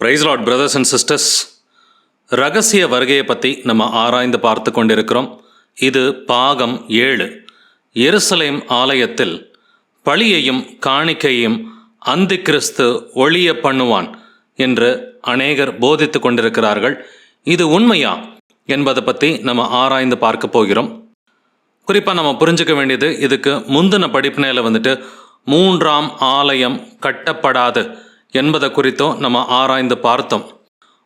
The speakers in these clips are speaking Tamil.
Praise lord brothers and sisters ரகசிய வருகையை பற்றி நம்ம ஆராய்ந்து பார்த்து கொண்டிருக்கிறோம். இது பாகம் ஏழு. எருசலேம் ஆலயத்தில் பழியையும் காணிக்கையும் அந்தி கிறிஸ்து ஒளிய பண்ணுவான் என்று அநேகர் போதித்து கொண்டிருக்கிறார்கள். இது உண்மையா என்பதை பற்றி நம்ம ஆராய்ந்து பார்க்க போகிறோம். குறிப்பாக நம்ம புரிஞ்சுக்க வேண்டியது இதுக்கு முந்தின படிப்பினையில் வந்துட்டு மூன்றாம் ஆலயம் கட்டப்படாது என்பதை குறித்தும் நம்ம ஆராய்ந்து பார்த்தோம்.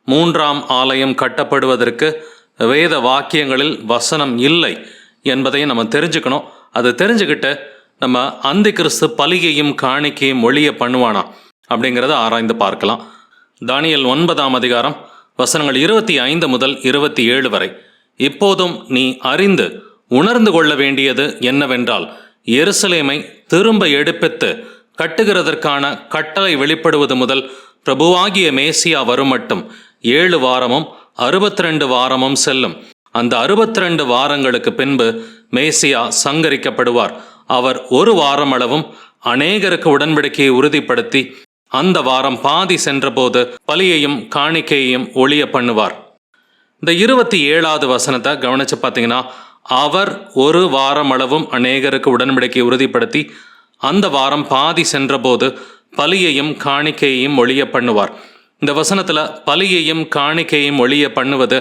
மூன்றாம் ஆலயம் கட்டப்படுவதற்கு வேத வாக்கியங்களில் வசனம் இல்லை என்பதையும் நம்ம தெரிஞ்சுக்கணும். அது தெரிஞ்சுக்கிட்டு நம்ம அந்தி கிறிஸ்து பலிகையும் காணிக்கையும் ஒழிய பண்ணுவானா அப்படிங்கிறத ஆராய்ந்து பார்க்கலாம். தானியல் ஒன்பதாம் அதிகாரம் வசனங்கள் இருபத்தி ஐந்து முதல் இருபத்தி ஏழு வரை. இப்போதும் நீ அறிந்து உணர்ந்து கொள்ள வேண்டியது என்னவென்றால் எருசலேமை திரும்ப எடுப்பித்து கட்டுகிறதற்கான கட்டளை வெளிப்படுவது முதல் பிரபுவாகிய மேசியா வரும் மட்டும். ஏழு வாரமும் அறுபத்தி ரெண்டு வாரமும் செல்லும். அந்த அறுபத்தி ரெண்டு வாரங்களுக்கு பின்பு மேசியா சங்கரிக்கப்படுவார். அவர் ஒரு வாரம் அளவும் அநேகருக்கு உடன்படிக்கையை உறுதிப்படுத்தி அந்த வாரம் பாதி சென்றபோது பலியையும் காணிக்கையையும் ஒளிய பண்ணுவார். இந்த இருபத்தி ஏழாவது வசனத்தை கவனிச்சு பார்த்தீங்கன்னா அவர் ஒரு வாரம் அளவும் அநேகருக்கு உடன்படிக்கையை உறுதிப்படுத்தி அந்த வாரம் பாதி சென்றபோது பலியையும் காணிக்கையையும் ஒழிய பண்ணுவார். இந்த வசனத்தில் பலியையும் காணிக்கையும் ஒழிய பண்ணுவது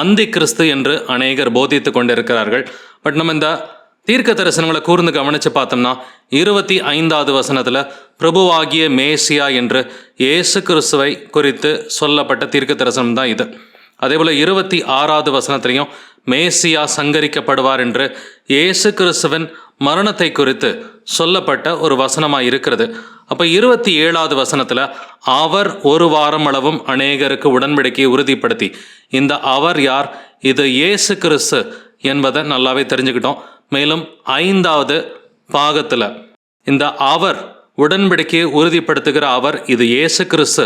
அந்தி கிறிஸ்து என்று அநேகர் போதித்து கொண்டிருக்கிறார்கள். பட் நம்ம இந்த தீர்க்க தரிசனங்களை கூர்ந்து கவனித்து பார்த்தோம்னா இருபத்தி ஐந்தாவது வசனத்தில் பிரபுவாகிய மேசியா என்று இயேசு கிறிஸ்துவை குறித்து சொல்லப்பட்ட தீர்க்க தரிசனம் தான் இது. அதே போல் இருபத்தி ஆறாவது வசனத்திலையும் மேசியா சங்கரிக்கப்படுவார் என்று இயேசு கிறிஸ்துவின் மரணத்தை குறித்து சொல்லப்பட்ட ஒரு வசனமாக இருக்கிறது. அப்போ இருபத்தி ஏழாவது வசனத்தில் அவர் ஒரு வாரம் அளவும் அநேகருக்கு உடன்படிக்கையை உறுதிப்படுத்தி இந்த அவர் யார்? இது இயேசு கிறிஸ்து என்பதை நல்லாவே தெரிஞ்சுக்கிட்டோம். மேலும் ஐந்தாவது பாகத்தில் இந்த அவர் உடன்படிக்கையை உறுதிப்படுத்துகிற அவர் இது இயேசு கிறிஸ்து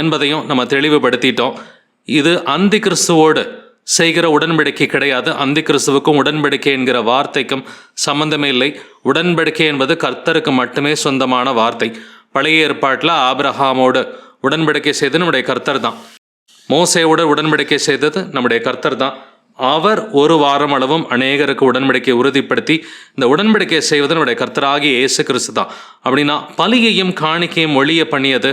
என்பதையும் நம்ம தெளிவுபடுத்திட்டோம். இது அந்தி கிறிஸ்துவோடு செய்கிற உடன்படிக்கை கிடையாது. அந்தி கிறிஸ்துவுக்கும் உடன்படிக்கை என்கிற வார்த்தைக்கும் சம்பந்தமே இல்லை. உடன்படிக்கை என்பது கர்த்தருக்கு மட்டுமே சொந்தமான வார்த்தை. பழைய ஏற்பாட்டில் ஆபிரஹாமோடு உடன்படிக்கை செய்தது நம்முடைய கர்த்தர் தான். மோசையோடு உடன்படிக்கை செய்தது நம்முடைய கர்த்தர் தான். அவர் ஒரு வாரம் அளவும் அநேகருக்கு உடன்படிக்கை உறுதிப்படுத்தி இந்த உடன்படிக்கை செய்வது நம்முடைய கர்த்தராகிய இயேசு கிறிஸ்து தான். அப்படின்னா பலியையும் காணிக்கையும் ஒளிய பண்ணியது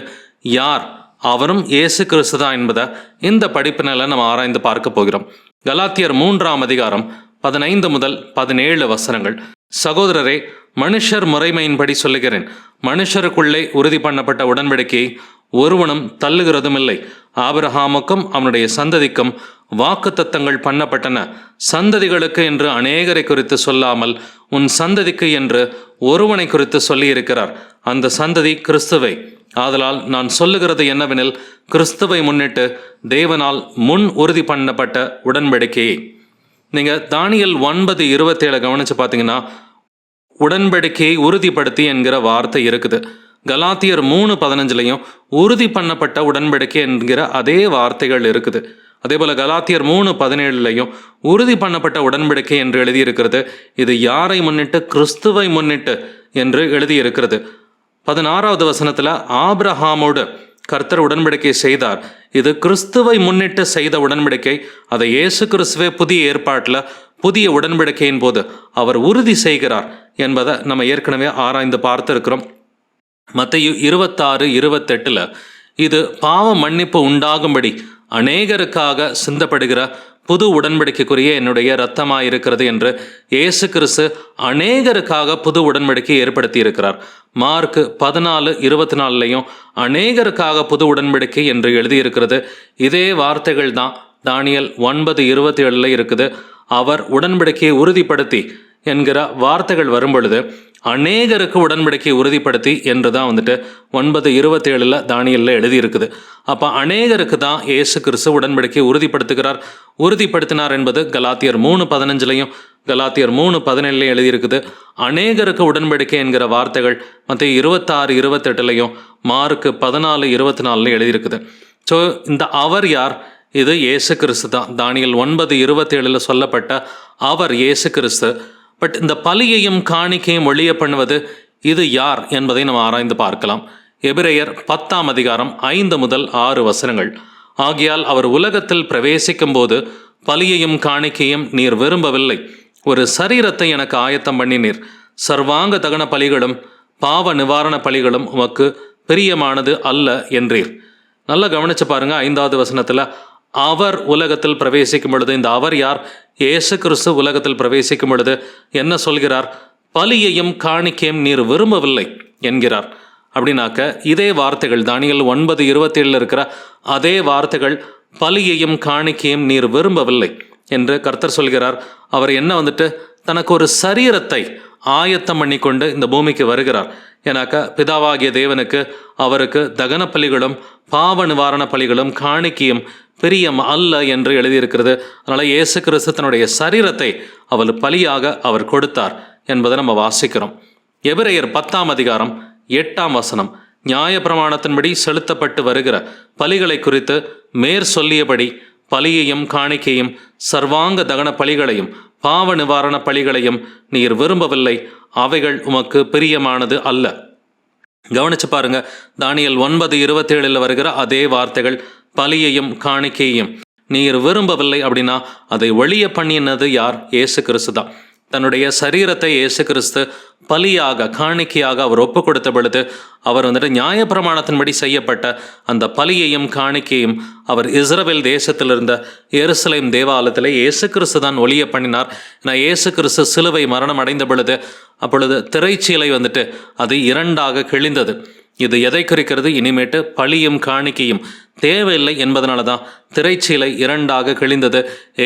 யார்? அவரும் இயேசு கிறிஸ்து தான் என்பதை இந்த படிப்பினில் நம்ம ஆராய்ந்து பார்க்க போகிறோம். கலாத்தியர் மூன்றாம் அதிகாரம் பதினைந்து முதல் பதினேழு வசனங்கள். சகோதரரே மனுஷர் முறைமையின்படி சொல்லுகிறேன். மனுஷருக்குள்ளே உறுதி பண்ணப்பட்ட உடன்படிக்கையை ஒருவனும் தள்ளுகிறதும் இல்லை ஆபிரஹாமுக்கும் அவனுடைய சந்ததிக்கும் வாக்குத்தத்தங்கள் பண்ணப்பட்டன. சந்ததிகளுக்கு என்று அநேகரை குறித்து சொல்லாமல் உன் சந்ததிக்கு என்று ஒருவனை குறித்து சொல்லியிருக்கிறார். அந்த சந்ததி கிறிஸ்துவை. ஆதலால் நான் சொல்லுகிறது என்னவெனில் கிறிஸ்துவை முன்னிட்டு தேவனால் முன் உறுதி பண்ணப்பட்ட உடன்படிக்கையை. நீங்கள் தானியல் ஒன்பது இருபத்தேழு கவனித்து பார்த்தீங்கன்னா உடன்படிக்கையை உறுதிப்படுத்தி என்கிற வார்த்தை இருக்குது. கலாத்தியர் மூணு பதினஞ்சுலையும் உறுதி பண்ணப்பட்ட உடன்படிக்கை என்கிற அதே வார்த்தைகள் இருக்குது. அதே போல் கலாத்தியர் மூணு பதினேழுலையும் உறுதி பண்ணப்பட்ட உடன்படிக்கை என்று எழுதியிருக்கிறது. இது யாரை முன்னிட்டு? கிறிஸ்துவை முன்னிட்டு என்று எழுதியிருக்கிறது. பதினாறாவது வசனத்தில் ஆப்ரஹாமோடு கர்த்தர் உடன்படிக்கை செய்தார். இது கிறிஸ்துவை முன்னிட்டு செய்த உடன்படிக்கை. அதை இயேசு கிறிஸ்துவே புதிய ஏற்பாட்டில் புதிய உடன்படிக்கையின் போது அவர் உறுதி செய்கிறார் என்பதை நம்ம ஏற்கனவே ஆராய்ந்து பார்த்துருக்கிறோம். மற்ற இருபத்தாறு இருபத்தெட்டில் இது பாவ மன்னிப்பு உண்டாகும்படி அநேகருக்காக சிந்தப்படுகிற புது உடன்படிக்கைக்குரிய என்னுடைய இரத்தமாக இருக்கிறது என்று இயேசு கிறிஸ்து அநேகருக்காக புது உடன்படிக்கை ஏற்படுத்தி இருக்கிறார் மார்க் பதினாலு இருபத்தி நாலுலையும் அநேகருக்காக புது உடன்படிக்கை என்று எழுதியிருக்கிறது. இதே வார்த்தைகள் தான் தானியல் ஒன்பது இருபத்தி ஏழில் இருக்குது. அவர் உடன்படிக்கையை உறுதிப்படுத்தி என்கிற வார்த்தைகள் வரும் பொழுது அநேகருக்கு உடன்படிக்கை உறுதிப்படுத்தி என்று தான் வந்துட்டு ஒன்பது இருபத்தேழில் தானியலில் எழுதியிருக்குது. அப்போ அநேகருக்கு தான் இயேசு கிறிஸ்து உடன்படிக்கை உறுதிப்படுத்துகிறார். உறுதிப்படுத்தினார் என்பது கலாத்தியர் மூணு பதினஞ்சுலையும் கலாத்தியர் மூணு பதினேழுலையும் எழுதியிருக்குது. அநேகருக்கு உடன்படிக்கை என்கிற வார்த்தைகள் மற்ற இருபத்தாறு இருபத்தெட்டுலையும் மார்க்கு பதினாலு இருபத்தி நாலுலையும் எழுதியிருக்குது. ஸோ இந்த அவர் யார்? இது இயேசு கிறிஸ்து தான். தானியல் ஒன்பது இருபத்தேழில் சொல்லப்பட்ட அவர் இயேசு கிறிஸ்து. பட் இந்த பலியையும் காணிக்கையும் ஒழிய பண்ணுவது இது யார் என்பதை நம்ம ஆராய்ந்து பார்க்கலாம். எபிரேயர் பத்தாம் அதிகாரம் ஐந்து முதல் ஆறு வசனங்கள். ஆகையால் அவர் உலகத்தில் பிரவேசிக்கும் போது பலியையும் காணிக்கையும் நீர் விரும்பவில்லை. ஒரு சரீரத்தை எனக்கு ஆயத்தம் பண்ணினீர். சர்வாங்க தகன பலிகளும் பாவ நிவாரண பலிகளும் உமக்கு பிரியமானது அல்ல என்றீர். நல்லா கவனிச்சு பாருங்க ஐந்தாவது வசனத்தில் அவர் உலகத்தில் பிரவேசிக்கும் பொழுது இந்த அவர் யார்? இயேசு கிறிஸ்து உலகத்தில் பிரவேசிக்கும் பொழுது என்ன சொல்கிறார்? பலியையும் காணிக்கையும் நீர் விரும்பவில்லை என்கிறார். அப்படின்னாக்க இதே வார்த்தைகள் தானியல் ஒன்பது இருபத்தேழில் இருக்கிற அதே வார்த்தைகள் பலியையும் காணிக்கையும் நீர் விரும்பவில்லை என்று கர்த்தர் சொல்கிறார். அவர் என்ன வந்துட்டு? தனக்கு ஒரு சரீரத்தை ஆயத்தம் பண்ணி கொண்டு இந்த பூமிக்கு வருகிறார். ஏன்னாக்கா பிதாவாகிய தேவனுக்கு அவருக்கு தகன பலிகளும் பாவ நிவாரண பலிகளும் காணிக்கையும் பிரியம் அல்ல என்று எழுதியிருக்கிறது. அதனால் இயேசு கிறிஸ்து தன்னுடைய சரீரத்தை அவள் பலியாக அவர் கொடுத்தார் என்பதை நம்ம வாசிக்கிறோம். எபிரேயர் பத்தாம் அதிகாரம் எட்டாம் வசனம். நியாயப்பிரமாணத்தின்படி செலுத்தப்பட்டு வருகிற பலிகளை குறித்து மேற் சொல்லியபடி பலியையும் காணிக்கையும் சர்வாங்க தகன பலிகளையும் பாவ நிவாரண பலிகளையும் நீர் விரும்பவில்லை. அவைகள் உமக்கு பிரியமானது அல்ல. கவனிச்சு பாருங்க. தானியல் ஒன்பது இருபத்தேழில் வருகிற அதே வார்த்தைகள் பலியையும் காணிக்கையும் நீர் விரும்பவில்லை அப்படின்னா அதை ஒழிய பண்ணினது யார்? இயேசு கிறிஸ்து தான். தன்னுடைய சரீரத்தை இயேசு கிறிஸ்து பலியாக காணிக்கையாக அவர் ஒப்பு கொடுத்த பொழுது அவர் வந்துட்டு நியாயப்பிரமாணத்தின்படி செய்யப்பட்ட அந்த பலியையும் காணிக்கையும் அவர் இஸ்ரவேல் தேசத்தில் இருந்த எருசலேம் தேவாலயத்தில் இயேசு கிறிஸ்து தான் ஒளிய பண்ணினார். நான் இயேசு கிறிஸ்து சிலுவை மரணம் அடைந்த பொழுது அப்பொழுது திரைச்சீலை வந்துட்டு அது இரண்டாக கிழிந்தது. இது எதை குறிக்கிறது? இனிமேட்டு பழியும் காணிக்கையும் தேவையில்லை என்பதனால தான் திரைச்சீலை இரண்டாக கிழிந்தது.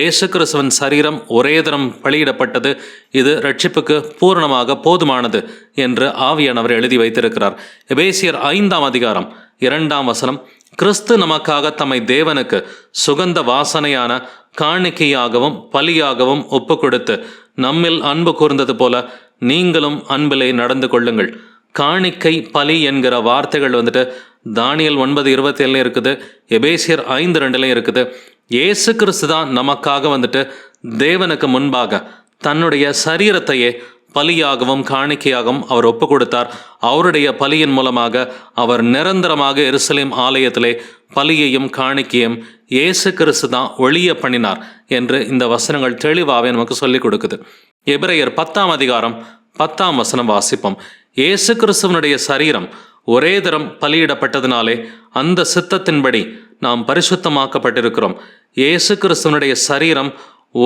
ஏசு கிறிஸ்துவன் சரீரம் ஒரே தரம் பலியிடப்பட்டது. இது ரட்சிப்புக்கு பூரணமாக போதுமானது என்று ஆவியானவர் எழுதி வைத்திருக்கிறார். எபேசியர் ஐந்தாம் அதிகாரம் இரண்டாம் வசனம் கிறிஸ்து நமக்காக தம்மை தேவனுக்கு சுகந்த வாசனையான காணிக்கையாகவும் பலியாகவும் ஒப்பு கொடுத்து நம்மில் அன்பு கூர்ந்தது போல நீங்களும் அன்பிலே நடந்து கொள்ளுங்கள். காணிக்கை பலி என்கிற வார்த்தைகள் வந்துட்டு தானியல் ஒன்பது இருபத்தி ஏழுலையும் இருக்குது எபேசியர் ஐந்து ரெண்டுலையும் இருக்குது. ஏசு கிறிஸ்து தான் நமக்காக வந்துட்டு தேவனுக்கு முன்பாக தன்னுடைய சரீரத்தையே பலியாகவும் காணிக்கையாகவும் அவர் ஒப்பு கொடுத்தார் அவருடைய பலியின் மூலமாக அவர் நிரந்தரமாக எருசலேம் ஆலயத்திலே பலியையும் காணிக்கையும் இயேசு கிறிஸ்து தான் ஒளிய பண்ணினார் என்று இந்த வசனங்கள் தெளிவாகவே நமக்கு சொல்லிக் கொடுக்குது. எபிரேயர் பத்தாம் அதிகாரம் பத்தாம் வசனம் வாசிப்போம். இயேசு கிறிஸ்துவனுடைய சரீரம் ஒரே தரம் பலியிடப்பட்டதினாலே அந்த சித்தத்தின்படி நாம் பரிசுத்தமாக்கப்பட்டிருக்கிறோம். இயேசு கிறிஸ்துவனுடைய சரீரம்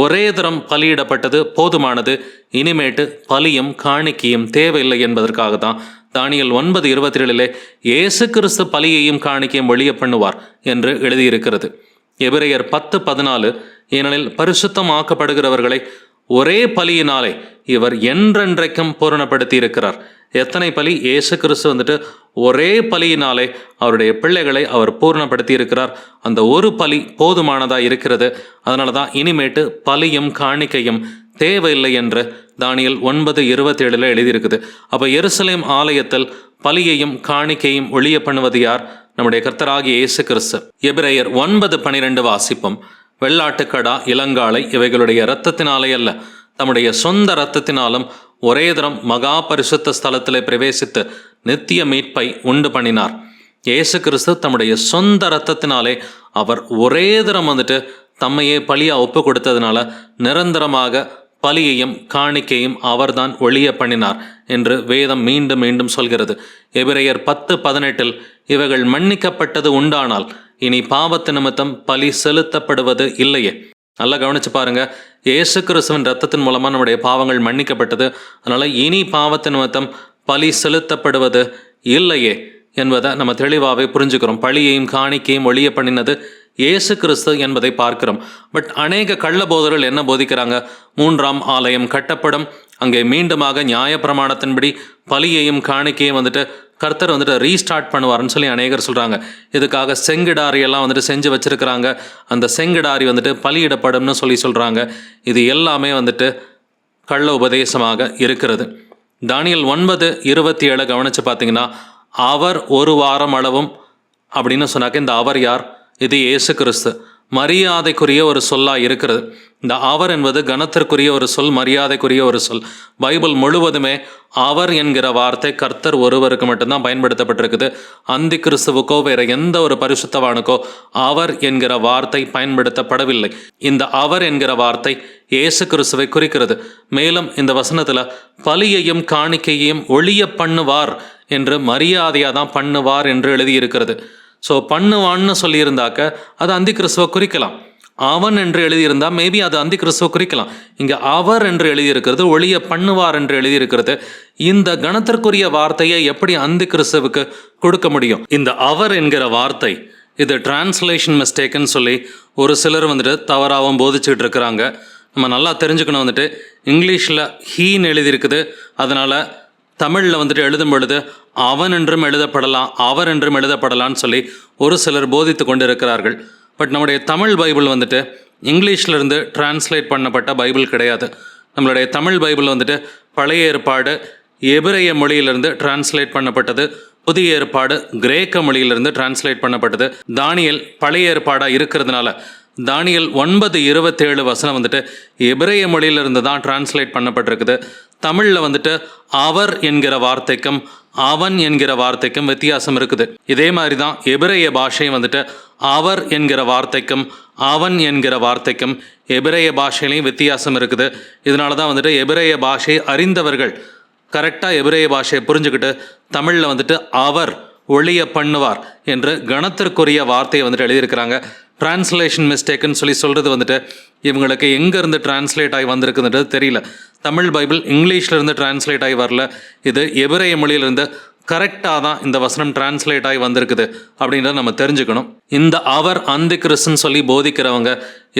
ஒரே தரம் பலியிடப்பட்டது போதுமானது இனிமேட்டு பலியும் காணிக்கையும் தேவையில்லை என்பதற்காக தான் தானியல் ஒன்பது இருபத்தி ஏழிலே இயேசு கிறிஸ்து பலியையும் காணிக்கையும் வெளிய பண்ணுவார் என்று எழுதியிருக்கிறது. எபிரேயர் பத்து பதினாலு ஏனெனில் பரிசுத்தமாக்கப்படுகிறவர்களை ஒரே பலியினாலே இவர் என்றென்றைக்கும் பூரணப்படுத்தி இருக்கிறார் எத்தனை பலி? ஏசு கிறிஸ்து வந்துட்டு ஒரே பலியினாலே அவருடைய பிள்ளைகளை அவர் பூர்ணப்படுத்தி இருக்கிறார் அந்த ஒரு பலி போதுமானதாக இருக்கிறது. அதனால தான் இனிமேட்டு பலியும் காணிக்கையும் தேவையில்லை என்று தானியல் ஒன்பது இருபத்தேழில் எழுதியிருக்குது. அப்போ எருசலேம் ஆலயத்தில் பலியையும் காணிக்கையும் ஒளிய பண்ணுவது யார்? நம்முடைய கர்த்தராகிய இயேசு கிறிஸ்து. எபிரேயர் ஒன்பது பனிரெண்டு வாசிப்போம். வெள்ளாட்டுக்கடா இளங்காலை இவைகளுடைய இரத்தத்தினாலே அல்ல தம்முடைய சொந்த இரத்தத்தினாலும் ஒரே தரம் மகா பரிசுத்த ஸ்தலத்திலே பிரவேசித்து நித்திய மீட்பை உண்டு பண்ணினார். இயேசு கிறிஸ்து தம்முடைய சொந்த இரத்தத்தினாலே அவர் ஒரே தரம் வந்துட்டு தம்மையே பலியாக ஒப்பு கொடுத்ததுனால நிரந்தரமாக பலியையும் காணிக்கையும் அவர்தான் ஒளிய பண்ணினார் என்று வேதம் மீண்டும் மீண்டும் சொல்கிறது. எபிரேயர் பத்து பதினெட்டில் இவைகள் மன்னிக்கப்பட்டது உண்டானால் இனி பாவத்து நிமித்தம் பலி செலுத்தப்படுவது இல்லையே. நல்லா கவனிச்சு பாருங்க. இயேசு கிறிஸ்துவின் ரத்தத்தின் மூலமாக நம்முடைய பாவங்கள் மன்னிக்கப்பட்டது. அதனால் இனி பாவத்தின் மொத்தம் பலி செலுத்தப்படுவது இல்லையே என்பதை நம்ம தெளிவாகவே புரிஞ்சுக்கிறோம். பழியையும் காணிக்கையும் ஒளிய பண்ணினது இயேசு கிறிஸ்து என்பதை பார்க்கிறோம். பட் அநேக கள்ளபோதர்கள் என்ன போதிக்கிறாங்க? மூன்றாம் ஆலயம் கட்டப்படும். அங்கே மீண்டுமாக நியாயப்பிரமாணத்தின்படி பலியையும் காணிக்கையும் வந்துட்டு கர்த்தர் வந்துட்டு ரீஸ்டார்ட் பண்ணுவார்னு சொல்லி அநேகர் சொல்கிறாங்க இதுக்காக செங்கிடாரியெல்லாம் வந்துட்டு செஞ்சு வச்சுருக்கிறாங்க. அந்த செங்கிடாரி வந்துட்டு பலியிடப்படும்னு சொல்லி சொல்கிறாங்க இது எல்லாமே வந்துட்டு கள்ள உபதேசமாக இருக்கிறது. தானியல் ஒன்பது இருபத்தி ஏழை கவனித்து பார்த்தீங்கன்னா அவர் ஒரு வாரம் அளவும் அப்படின்னு சொன்னாக்க இந்த அவர் யார்? இது இயேசு கிறிஸ்து மரியாதைக்குரிய ஒரு சொல்லாக இருக்கிறது. இந்த அவர் என்பது கனத்திற்குரிய ஒரு சொல் மரியாதைக்குரிய ஒரு சொல். பைபிள் முழுவதுமே அவர் என்கிற வார்த்தை கர்த்தர் ஒருவருக்கு மட்டும்தான் பயன்படுத்தப்பட்டிருக்குது. அந்தி கிறிஸ்துவுக்கோ வேற எந்த ஒரு பரிசுத்தவானுக்கோ அவர் என்கிற வார்த்தை பயன்படுத்தப்படவில்லை. இந்த அவர் என்கிற வார்த்தை இயேசு கிறிஸ்துவை குறிக்கிறது. மேலும் இந்த வசனத்தில் பலியையும் காணிக்கையையும் ஒளிய பண்ணுவார் என்று மரியாதையாக தான் பண்ணுவார் என்று எழுதியிருக்கிறது. ஸோ பண்ணுவான்னு சொல்லியிருந்தாக்க அது அந்தி கிறிஸ்துவை குறிக்கலாம். அவன் என்று எழுதியிருந்தால் மேபி அது அந்தி கிறிஸ்துவ குறிக்கலாம். இங்கே அவர் என்று எழுதியிருக்கிறது ஒளிய பண்ணுவார் என்று எழுதியிருக்கிறது. இந்த கணத்திற்குரிய வார்த்தையை எப்படி அந்தி கிறிஸ்துவுக்கு கொடுக்க முடியும்? இந்த அவர் என்கிற வார்த்தை இது டிரான்ஸ்லேஷன் மிஸ்டேக்குன்னு சொல்லி ஒரு சிலர் வந்துட்டு தவறாகவும் போதிச்சுட்டு இருக்கிறாங்க. நம்ம நல்லா தெரிஞ்சுக்கணும் வந்துட்டு இங்கிலீஷில் ஹீன்னு எழுதியிருக்குது. அதனால் தமிழில் வந்துட்டு எழுதும் பொழுது அவன் என்றும் எழுதப்படலாம் அவர் என்றும் எழுதப்படலாம்னு சொல்லி ஒரு சிலர் போதித்து கொண்டு இருக்கிறார்கள் பட் நம்முடைய தமிழ் பைபிள் வந்துட்டு இங்கிலீஷ்லேருந்து டிரான்ஸ்லேட் பண்ணப்பட்ட பைபிள் கிடையாது. நம்மளுடைய தமிழ் பைபிள் வந்துட்டு பழைய ஏற்பாடு எபிரைய மொழியிலிருந்து டிரான்ஸ்லேட் பண்ணப்பட்டது புதிய ஏற்பாடு கிரேக்க மொழியிலிருந்து டிரான்ஸ்லேட் பண்ணப்பட்டது. தானியல் பழைய ஏற்பாடாக இருக்கிறதுனால தானியல் ஒன்பது இருபத்தேழு வசனம் வந்துட்டு எபிரைய மொழியிலிருந்து தான் டிரான்ஸ்லேட் பண்ணப்பட்டிருக்குது. தமிழில் வந்துட்டு அவர் என்கிற வார்த்தைக்கும் அவன் என்கிற வார்த்தைக்கும் வித்தியாசம் இருக்குது. இதே மாதிரி தான் எபிரேய பாஷையும் வந்துட்டு அவர் என்கிற வார்த்தைக்கும் அவன் என்கிற வார்த்தைக்கும் எபிரேய பாஷையிலையும் வித்தியாசம் இருக்குது. இதனால தான் வந்துட்டு எபிரேய பாஷையை அறிந்தவர்கள் கரெக்டாக எபிரேய பாஷையை புரிஞ்சுக்கிட்டு தமிழில் வந்துட்டு அவர் ஒளிய பண்ணுவார் என்று கணத்திற்குரிய வார்த்தையை வந்துட்டு எழுதியிருக்கிறாங்க. டிரான்ஸ்லேஷன் மிஸ்டேக்குன்னு சொல்லி சொல்கிறது வந்துட்டு இவங்களுக்கு எங்கேருந்து டிரான்ஸ்லேட் ஆகி வந்திருக்குன்றது தெரியல. தமிழ் பைபிள் இங்கிலீஷ்லேருந்து டிரான்ஸ்லேட் ஆகி வரல. இது எபிரேய மொழியிலிருந்து கரெக்டாக தான் இந்த வசனம் டிரான்ஸ்லேட் ஆகி வந்திருக்குது அப்படின்றத நம்ம தெரிஞ்சுக்கணும். இந்த அவர் அந்த கிறிஸ்துன்னு சொல்லி போதிக்கிறவங்க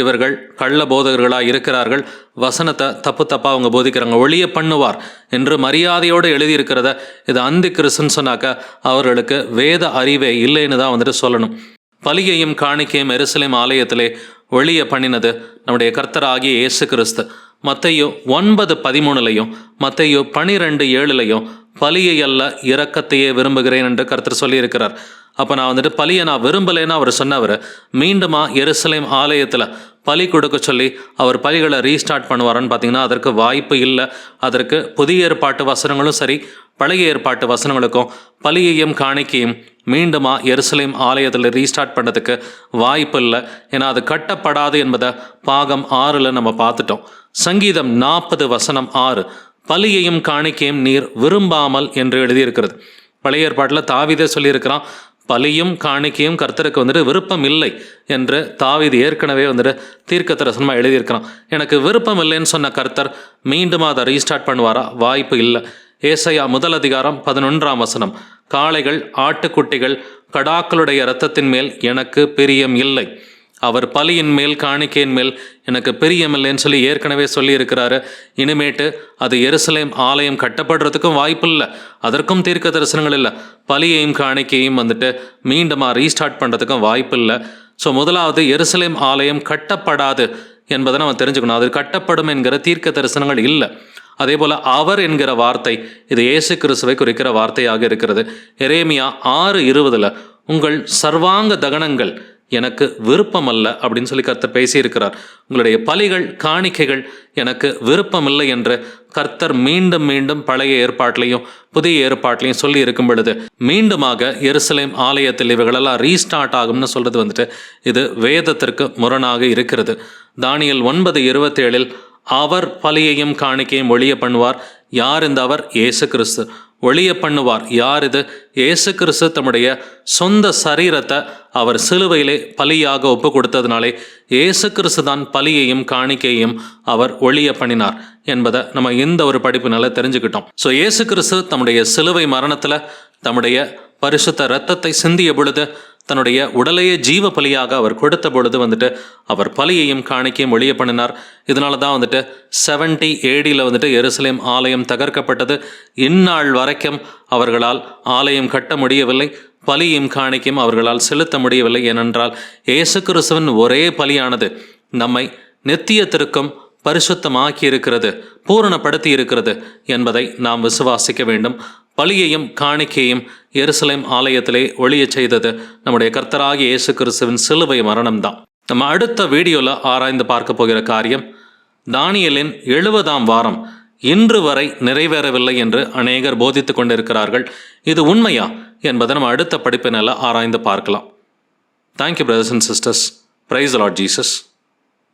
இவர்கள் கள்ள போதகர்களாக இருக்கிறார்கள். வசனத்தை தப்பு தப்பாக அவங்க போதிக்கிறாங்க ஒளிய பண்ணுவார் என்று மரியாதையோடு எழுதியிருக்கிறத இது அந்த கிறிஸ்துன்னு சொன்னாக்க அவர்களுக்கு வேத அறிவே இல்லைன்னு தான் வந்துட்டு சொல்லணும். பலியையும் காணிக்கையும் எருசலேம் ஆலயத்திலே ஒளிய பண்ணினது நம்முடைய கர்த்தராகிய இயேசு கிறிஸ்து. மத்தையோ ஒன்பது பதிமூணுலையும் மத்தையோ பனிரெண்டு ஏழுலையும் பலியை அல்ல இரக்கத்தையே விரும்புகிறேன் என்று கருத்தர் சொல்லியிருக்கிறார். அப்போ நான் வந்துட்டு பலியை நான் விரும்பலைன்னு அவர் சொன்னவர் மீண்டுமா எருசலேம் ஆலயத்தில் பலி கொடுக்க சொல்லி அவர் பலிகளை ரீஸ்டார்ட் பண்ணுவார்னு பார்த்தீங்கன்னா அதற்கு வாய்ப்பு இல்லை. அதற்கு புதிய ஏற்பாட்டு வசனங்களும் சரி பழைய ஏற்பாட்டு வசனங்களுக்கும் பலியையும் காணிக்கையும் மீண்டுமா எருசலேம் ஆலயத்தில் ரீஸ்டார்ட் பண்ணுறதுக்கு வாய்ப்பு இல்லை ஏன்னா அது கட்டப்படாது என்பதை பாகம் ஆறில் நம்ம பார்த்துட்டோம். சங்கீதம் நாற்பது வசனம் ஆறு. பலியையும் காணிக்கையும் நீர் விரும்பாமல் என்று எழுதியிருக்கிறது. பழைய ஏற்பாட்டில் தாவிதே சொல்லியிருக்கிறான் பலியும் காணிக்கையும் கர்த்தருக்கு வந்துட்டு விருப்பம் இல்லை என்று தாவிது ஏற்கனவே வந்துட்டு தீர்க்க தரிசனமாக எழுதியிருக்கிறான். எனக்கு விருப்பம் இல்லைன்னு சொன்ன கர்த்தர் மீண்டும் அதை ரீஸ்டார்ட் பண்ணுவாரா? வாய்ப்பு இல்லை. ஏசையா முதல் அதிகாரம் பதினொன்றாம் வசனம். காளைகள் ஆட்டுக்குட்டிகள் கடாக்களுடைய இரத்தத்தின் மேல் எனக்கு பிரியம் இல்லை. அவர் பலியின் மேல் காணிக்கையின் மேல் எனக்கு பிரியமில்லைன்னு சொல்லி ஏற்கனவே சொல்லியிருக்கிறாரு. இனிமேட்டு அது எருசலேம் ஆலயம் கட்டப்படுறதுக்கும் வாய்ப்பு இல்லை. அதற்கும் தீர்க்க தரிசனங்கள் இல்லை. பலியையும் காணிக்கையும் வந்துட்டு மீண்டுமா ரீஸ்டார்ட் பண்ணுறதுக்கும் வாய்ப்பு இல்லை. ஸோ முதலாவது எருசலேம் ஆலயம் கட்டப்படாது என்பதை நம்ம தெரிஞ்சுக்கணும். அது கட்டப்படும் என்கிற தீர்க்க தரிசனங்கள் இல்லை. அதே போல் அவர் என்கிற வார்த்தை இது இயேசு கிறிஸ்துவை குறிக்கிற வார்த்தையாக இருக்கிறது. எரேமியா ஆறு இருபதில் உங்கள் சர்வாங்க தகனங்கள் எனக்கு விருப்பமல்ல அப்படின்னு சொல்லி கர்த்தர் பேசியிருக்கிறார். உங்களுடைய பலிகள் காணிக்கைகள் எனக்கு விருப்பமில்லை என்று கர்த்தர் மீண்டும் மீண்டும் பழைய ஏற்பாட்டிலையும் புதிய ஏற்பாட்டிலையும் சொல்லி இருக்கும் பொழுது மீண்டுமாக எருசலேம் ஆலயத்தில் இவைகளெல்லாம் ரீஸ்டார்ட் ஆகும்னு சொல்கிறது வந்துட்டு இது வேதத்திற்கு முரணாக இருக்கிறது. தானியல் ஒன்பது இருபத்தேழில் அவர் பலியையும் காணிக்கையும் ஒளிய பண்ணுவார் யார் இந்த அவர்? இயேசு கிறிஸ்து ஒளிய பண்ணுவார் யார் இது? இயேசு கிறிஸ்து தம்முடைய சொந்த சரீரத்தை அவர் சிலுவையிலே பலியாக ஒப்பு கொடுத்ததுனாலே இயேசு கிறிஸ்து தான் பலியையும் காணிக்கையும் அவர் ஒளிய பண்ணினார் என்பதை நம்ம இந்த ஒரு படிப்பினால தெரிஞ்சுக்கிட்டோம். ஸோ இயேசு கிறிஸ்து தம்முடைய சிலுவை மரணத்தில் தம்முடைய பரிசுத்த இரத்தத்தை சிந்திய பொழுது தன்னுடைய உடலையே ஜீவ பலியாக அவர் கொடுத்த பொழுது வந்துட்டு அவர் பலியையும் காணிக்கையும் ஒழிய பண்ணினார். இதனால தான் வந்துட்டு செவன்டி ஏடியில் வந்துட்டு எருசலேம் ஆலயம் தகர்க்கப்பட்டது. இந்நாள் வரைக்கும் அவர்களால் ஆலயம் கட்ட முடியவில்லை. பலியும் காணிக்கையும் அவர்களால் செலுத்த முடியவில்லை. ஏனென்றால் இயேசு கிறிஸ்துவின் ஒரே பலியானது நம்மை நித்தியத்திற்கும் பரிசுத்தமாக்கி இருக்கிறது பூரணப்படுத்தி இருக்கிறது என்பதை நாம் விசுவாசிக்க வேண்டும். பலியையும் காணிக்கையும் எருசலேம் ஆலயத்திலே ஒளிய செய்தது நம்முடைய கர்த்தராகிய இயேசு கிறிஸ்துவின் சிலுவை மரணம்தான். நம்ம அடுத்த வீடியோவில் ஆராய்ந்து பார்க்க போகிற காரியம் தானியலின் எழுபதாம் வாரம் இன்று வரை நிறைவேறவில்லை என்று அநேகர் போதித்து கொண்டிருக்கிறார்கள். இது உண்மையா என்பதை நம்ம அடுத்த படிப்பினில் ஆராய்ந்து பார்க்கலாம். Thank you brothers and sisters praise lord Jesus